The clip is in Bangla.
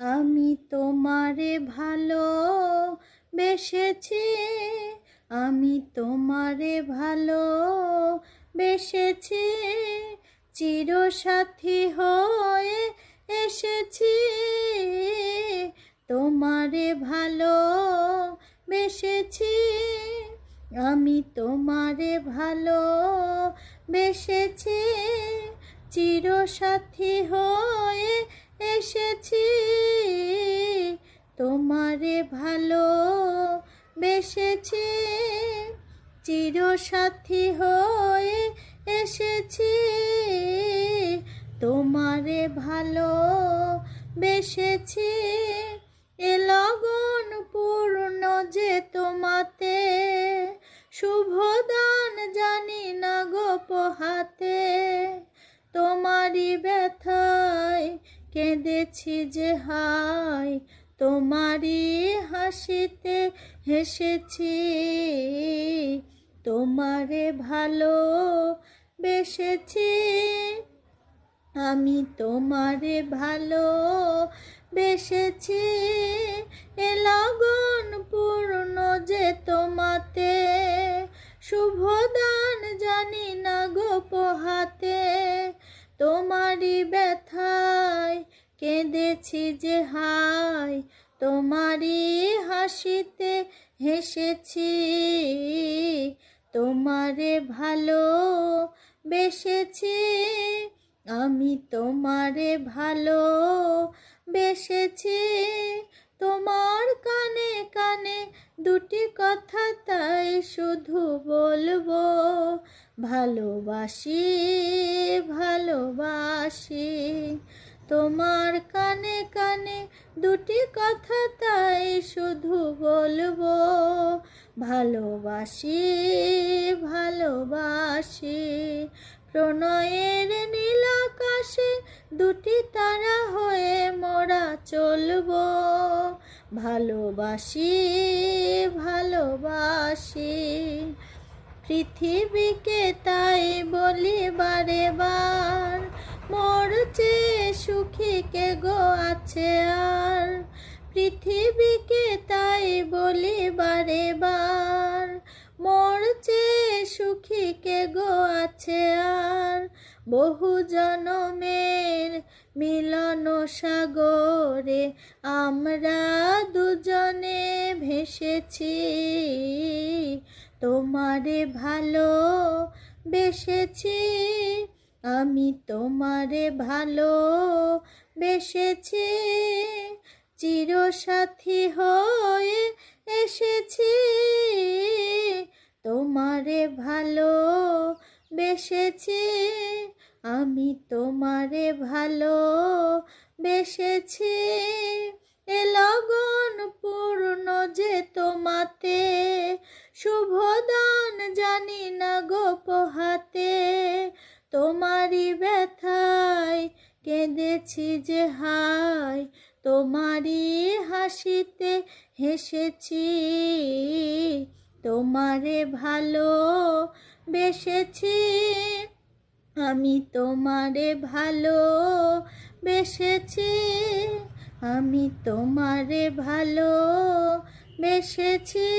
আমি তোমারে ভালো বেসেছি আমি তোমারে ভালো বেসেছি চিরসাথী হয়ে এসেছি, তোমারে ভালো বেসেছি আমি তোমারে ভালো বেসেছি চিরসাথী হয়ে এসেছি তোমারে ভালো বেসেছি চিরসাথী হয়ে এসেছি। তোমারে ভালো বেসেছি এ লগন পূর্ণ যে তোমাতে। শুভ দান জানি না গো পোহাতে, তোমারই ব্যথায় কেঁদেছি যে হায়। তোমারই হাসিতে হেসেছি। তোমারে ভালো বেসেছি আমি তোমারে ভালো বেসেছি এ লগন পূর্ণ যে তোমাতে। শুভ দান জানি না গো পোহাতে। তোমারই ব্যথায় কেঁদেছি যে হায়। তোমারই হাসিতে হেসেছি, তোমারে ভালো বেসেছি আমি তোমারে ভালো বেসেছি তোমার কানে কানে দুটি কথা, তাই শুধু বলব, ভালোবাসি ভালোবাসি। তোমার কানে কানে দুটি কথা তাই শুধু বলব, ভালোবাসি ভালোবাসি। প্রণয়ের নীল আকাশে দুটি তারা হয়ে মোরা চলবো, ভালোবাসি ভালোবাসি। পৃথিবীকে তাই বলি বারে সুখী কে গো আছে আর। পৃথিবীকে তাই বলি বারে বার। মোর চেয়ে সুখী কে গো আছে আর। বহু জনমের মিলন সাগরে আমরা দুজনে ভেসেছি। তোমারে ভালো বেসেছি আমি তোমারে ভালো বেসেছি চিরসাথী হয়ে এসেছি। তোমারে ভালো বেসেছি আমি তোমারে ভালো বেসেছি এ লগন পূর্ণ যে তোমাতে, শুভ দান জানি না গো পোহাতে। তোমারই ব্যথায় কেঁদেছি যে হায় তোমারই হাসিতে হেসেছি, তোমারে ভালো বেসেছি আমি তোমারে ভালো বেসেছি আমি তোমারে ভালো বেসেছি